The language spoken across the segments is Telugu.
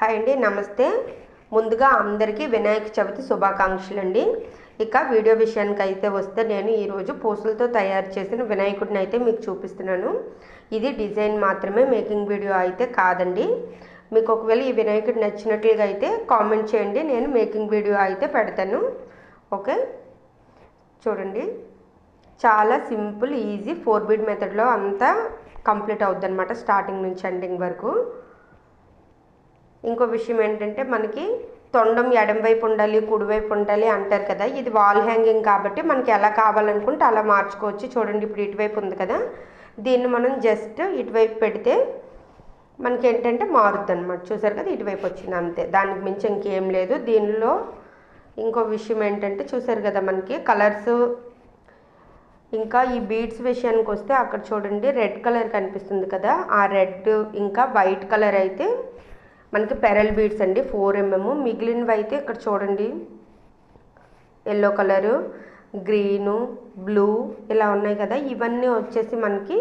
హాయ్ అండి నమస్తే. ముందుగా అందరికీ వినాయక చవితి శుభాకాంక్షలు అండి ఇక వీడియో విషయానికి అయితే వస్తే నేను ఈరోజు పూసలతో తయారు చేసిన వినాయకుడిని అయితే మీకు చూపిస్తున్నాను. ఇది డిజైన్ మాత్రమే మేకింగ్ వీడియో అయితే కాదండి. మీకు ఒకవేళ ఈ వినాయకుడు నచ్చినట్లుగా అయితే కామెంట్ చేయండి నేను మేకింగ్ వీడియో అయితే పెడతాను. ఓకే? చూడండి. చాలా సింపుల్ ఈజీ ఫోర్ బీడ్ మెథడ్లో అంతా కంప్లీట్ అవుద్ది అనమాట స్టార్టింగ్ నుంచి ఎండింగ్ వరకు. ఇంకో విషయం ఏంటంటే మనకి తొండం ఎడంవైపు ఉండాలి కుడివైపు ఉండాలి అంటారు కదా. ఇది వాల్ హ్యాంగింగ్ కాబట్టి మనకి ఎలా కావాలనుకుంటే అలా మార్చుకోవచ్చు. చూడండి ఇప్పుడు ఇటువైపు ఉంది కదా. దీన్ని మనం జస్ట్ ఇటువైపు పెడితే మనకి ఏంటంటే మారుద్ది అనమాట చూసారు కదా ఇటువైపు వచ్చింది అంతే. దానికి మించి ఇంకేం లేదు. దీనిలో ఇంకో విషయం ఏంటంటే చూసారు కదా మనకి కలర్స్ ఇంకా ఈ బీడ్స్ విషయానికి వస్తే అక్కడ చూడండి రెడ్ కలర్ కనిపిస్తుంది కదా. ఆ రెడ్ ఇంకా వైట్ కలర్ అయితే మనకి పెరల్ బీడ్స్ అండి ఫోర్ ఎంఎం. మిగిలినవి అయితే ఇక్కడ చూడండి. ఎల్లో కలరు గ్రీను బ్లూ ఇలా ఉన్నాయి కదా. ఇవన్నీ వచ్చేసి మనకి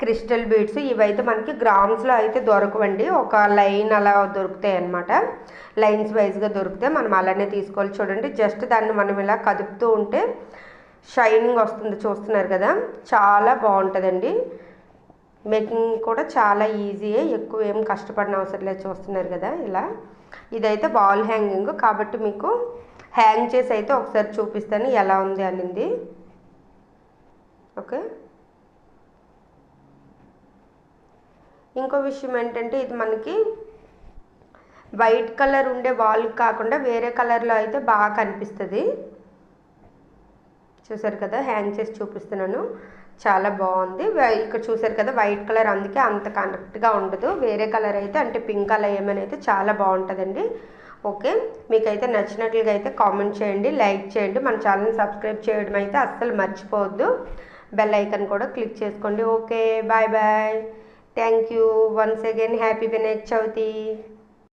క్రిస్టల్ బీడ్స్. ఇవైతే మనకి గ్రామ్స్లో అయితే దొరకవండి. ఒక లైన్ అలా దొరుకుతాయి అన్నమాట. లైన్స్ వైజ్గా దొరికితే మనం అలానే తీసుకోవాలి. చూడండి జస్ట్ దాన్ని మనం ఇలా కదుపుతూ ఉంటే షైనింగ్ వస్తుంది చూస్తున్నారు కదా. చాలా బాగుంటుందండి. మేకింగ్ కూడా చాలా ఈజీయే ఎక్కువ ఏం కష్టపడిన అవసరం లేదు చూస్తున్నారు కదా ఇలా. ఇదైతే బాల్ హ్యాంగింగ్ కాబట్టి మీకు హ్యాంగ్ చేసి అయితే ఒకసారి చూపిస్తాను ఎలా ఉంది అనింది. ఓకే. ఇంకో విషయం ఏంటంటే ఇది మనకి వైట్ కలర్ ఉండే వాల్ కాకుండా వేరే కలర్లో అయితే బాగా కనిపిస్తుంది. చూసారు కదా హ్యాంగ్ చేసి చూపిస్తున్నాను. చాలా బాగుంది. ఇక్కడ చూసారు కదా వైట్ కలర్ అందుకే అంత కరెక్ట్గా ఉండదు. వేరే కలర్ అయితే అంటే పింక్ కలర్ ఏమైనా అయితే చాలా బాగుంటుందండి. ఓకే మీకైతే నచ్చినట్లుగా అయితే కామెంట్ చేయండి లైక్ చేయండి. మన ఛానల్ని సబ్స్క్రైబ్ చేయడం అయితే అస్సలు మర్చిపోవద్దు. బెల్ ఐకన్ కూడా క్లిక్ చేసుకోండి. Okay bye bye thank you once again happy Vinayak Chavithi